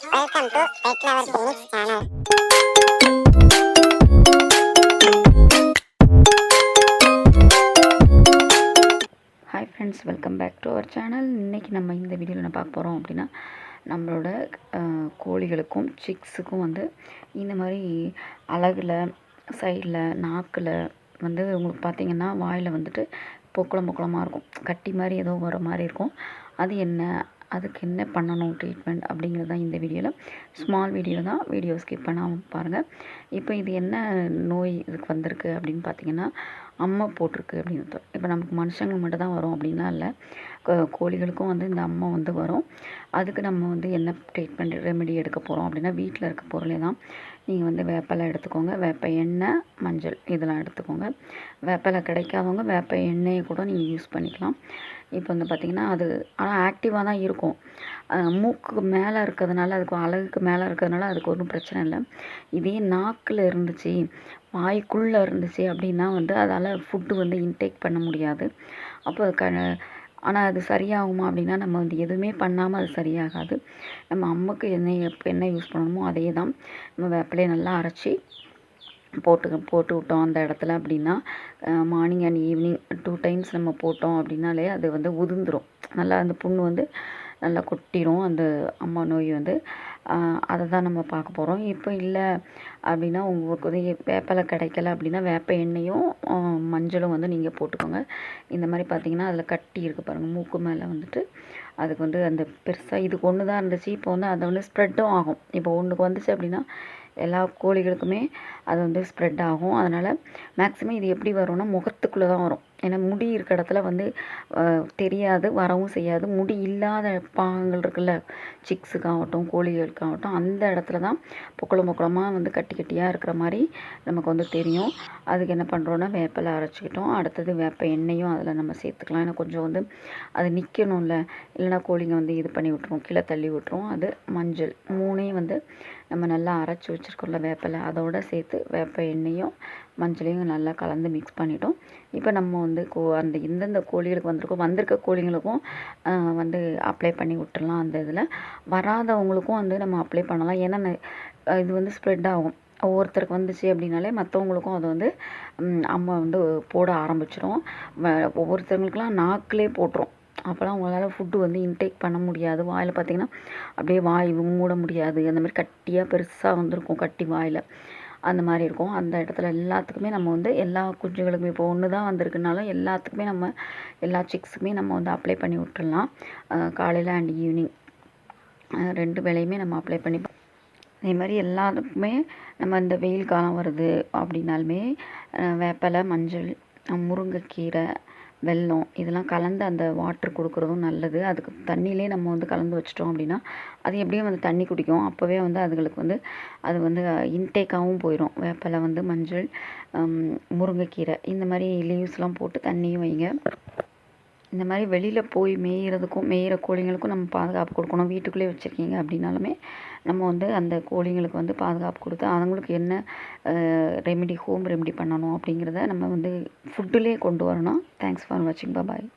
Welcome to Pet Lover Phoenix hi friends welcome back to our channel இன்றைக்கி நம்ம இந்த வீடியோவில் என்ன பார்க்க போகிறோம் அப்படின்னா நம்மளோட கோழிகளுக்கும் சிக்ஸுக்கும் வந்து இந்த மாதிரி அழகில் சைடில் நாக்கில் வந்து உங்களுக்கு பார்த்தீங்கன்னா வாயில் வந்துட்டு பொக்குளம் பொக்குளமாக இருக்கும். கட்டி மாதிரி ஏதோ வர மாதிரி இருக்கும். அது என்ன அதுக்கு என்ன பண்ணணும் ட்ரீட்மெண்ட் அப்படிங்கிறது தான் இந்த வீடியோவில் ஸ்மால் வீடியோ தான் வீடியோ ஸ்கிப் பண்ணாமல் பாருங்கள் இப்போ இது என்ன நோய் இதுக்கு வந்திருக்கு அப்படின்னு பார்த்தீங்கன்னா அம்மை போட்டிருக்கு அப்படின்னு இப்போ நமக்கு மனுஷங்களுக்கு மட்டும் தான் வரும் அப்படின்லாம் இல்லை. கோழிகளுக்கும் வந்து இந்த அம்மை வந்து வரும். அதுக்கு நம்ம வந்து என்ன ட்ரீட்மெண்ட் ரெமெடி எடுக்க போகிறோம் அப்படின்னா வீட்டில் இருக்க பொருளே தான். நீங்கள் வந்து வேப்பிலை எடுத்துக்கோங்க. வேப்ப எண்ணெய் மஞ்சள் இதெல்லாம் எடுத்துக்கோங்க. வேப்பலை கிடைக்காதவங்க வேப்ப எண்ணெயை கூட நீங்கள் யூஸ் பண்ணிக்கலாம். இப்போ வந்து பார்த்திங்கன்னா அது ஆனால் ஆக்டிவாக தான் இருக்கும். மூக்குக்கு மூக்கு மேலே இருக்கிறதுனால அதுக்கு அழகுக்கு மேலே இருக்கிறதுனால அதுக்கு ஒன்றும் பிரச்சனை இல்லை. இதே நாக்கில் இருந்துச்சு வாய்க்குள்ளே இருந்துச்சு அப்படின்னா வந்து அதால் ஃபுட்டு வந்து இன்டேக் பண்ண முடியாது. அப்போ க ஆனால் அது சரியாகுமா அப்படின்னா நம்ம வந்து எதுவுமே பண்ணாமல் அது சரியாகாது. நம்ம அம்முக்கு என்ன எப்போ என்ன யூஸ் பண்ணணுமோ அதே தான் நம்ம வேப்பிலையை நல்லா அரைச்சி போட்டு போட்டு விட்டோம் அந்த இடத்துல அப்படின்னா morning and evening two times நம்ம போட்டோம் அப்படின்னாலே அது வந்து உதிர்ந்துடும் நல்லா அந்த புண்ணு வந்து நல்லா கொட்டிடும் அந்த அம்மா நோய் வந்து அதை தான் நம்ம பார்க்க போகிறோம் இப்போ இல்லை அப்படின்னா உங்களுக்கு வந்து வேப்பிலை கிடைக்கல அப்படின்னா வேப்ப எண்ணெயும் மஞ்சளும் வந்து நீங்கள் போட்டுக்கோங்க. இந்த மாதிரி பார்த்தீங்கன்னா அதில் கட்டி இருக்குது பாருங்கள் மூக்கு மேலே வந்துட்டு அதுக்கு வந்து அந்த பெருசாக இதுக்கு ஒன்று தான் இருந்துச்சு. இப்போ வந்து அதை வந்து ஸ்ப்ரெட்டும் ஆகும். இப்போ ஒன்றுக்கு வந்துச்சு அப்படின்னா எல்லா கோழிகளுக்குமே அது வந்து ஸ்ப்ரெட் ஆகும். அதனால் மேக்ஸிமம் இது எப்படி வரும்னா முகத்துக்குள்ளே தான் வரும். ஏன்னா முடி இருக்க இடத்துல வந்து தெரியாது வரவும் செய்யாது. முடி இல்லாத பாகங்கள் இருக்குல்ல சிக்ஸுக்காகட்டும் கோழிகளுக்காகட்டும் அந்த இடத்துல தான் பொக்குளம் பொக்குளமாக வந்து கட்டி கட்டியாக இருக்கிற மாதிரி நமக்கு வந்து தெரியும். அதுக்கு என்ன பண்ணுறோன்னா வேப்பிலை அரைச்சிக்கிட்டோம். அடுத்தது வேப்ப எண்ணெயும் அதில் நம்ம சேர்த்துக்கலாம். ஏன்னா கொஞ்சம் வந்து அது நிற்கணும்ல இல்லைன்னா கோழிங்க வந்து இது பண்ணி விட்ருவோம் கீழே தள்ளி விட்ருவோம் அது மஞ்சள் மூணையும் வந்து நம்ம நல்லா அரைச்சி வச்சுருக்கோம்ல வேப்பிலை அதோட சேர்த்து வேப்ப எண்ணெயும் மஞ்சளையும் நல்லா கலந்து மிக்ஸ் பண்ணிட்டோம். இப்போ நம்ம வந்து கோ அந்த எந்தெந்த கோழிகளுக்கு வந்திருக்கோம் வந்திருக்க கோழிங்களுக்கும் வந்து அப்ளை பண்ணி விட்டுடலாம் அந்த இதில். வராதவங்களுக்கும் வந்து நம்ம அப்ளை பண்ணலாம். ஏன்னா இது வந்து ஸ்ப்ரெட் ஆகும். ஒவ்வொருத்தருக்கு வந்துச்சு அப்படின்னாலே மற்றவங்களுக்கும் அது வந்து அம்மா வந்து போட ஆரம்பிச்சிடும் ஒவ்வொருத்தவங்களுக்குலாம் நாக்கிலே போட்டுரும். அப்போலாம் அவங்களால ஃபுட்டு வந்து இன்டேக் பண்ண முடியாது. வாயில் பார்த்தீங்கன்னா அப்படியே வாய் மூட முடியாது. அந்த மாதிரி கட்டியாக பெருசாக வந்திருக்கும் கட்டி வாயில். அந்த மாதிரி இருக்கும். அந்த இடத்துல எல்லாத்துக்குமே நம்ம வந்து எல்லா குஞ்சுகளுக்குமே இப்போ ஒன்று தான் வந்திருக்குனாலும் எல்லாத்துக்குமே நம்ம எல்லா சிக்ஸுக்குமே நம்ம வந்து அப்ளை பண்ணி விட்டுடலாம் காலையில் அண்ட் ஈவினிங் ரெண்டு வேலையுமே நம்ம அப்ளை பண்ணி அதே மாதிரி எல்லாத்துக்குமே நம்ம இந்த வெயில் காலம் வருது அப்படின்னாலுமே வேப்பலை வேப்பிலை மஞ்சள் முருங்கைக்கீரை வெல்லம் இதெல்லாம் கலந்து அந்த வாட்ரு கொடுக்குறதும் நல்லது. அதுக்கு தண்ணியிலே நம்ம வந்து கலந்து வச்சிட்டோம் அப்படின்னா அது எப்படியும் வந்து தண்ணி குடிக்கும். அப்போவே வந்து அதுங்களுக்கு வந்து அது வந்து இன்டேக்காகவும் போயிடும் வேப்பிலை வந்து மஞ்சள் முருங்கைக்கீரை இந்த மாதிரி லீவ்ஸ்லாம் போட்டு தண்ணியும் வைங்க. இந்த மாதிரி வெளியில் போய் மேயிறதுக்கும் மேயிற கோழிங்களுக்கும் நம்ம பாதுகாப்பு கொடுக்கணும். வீட்டுக்குள்ளே வச்சுருக்கீங்க அப்படின்னாலுமே நம்ம வந்து அந்த கோழிங்களுக்கு வந்து பாதுகாப்பு கொடுத்து அவங்களுக்கு என்ன ரெமெடி ஹோம் ரெமெடி பண்ணணும் அப்படிங்கிறத நம்ம வந்து ஃபுட்டுலேயே கொண்டு வரணும். தேங்க்ஸ் ஃபார் வாட்சிங் பாய்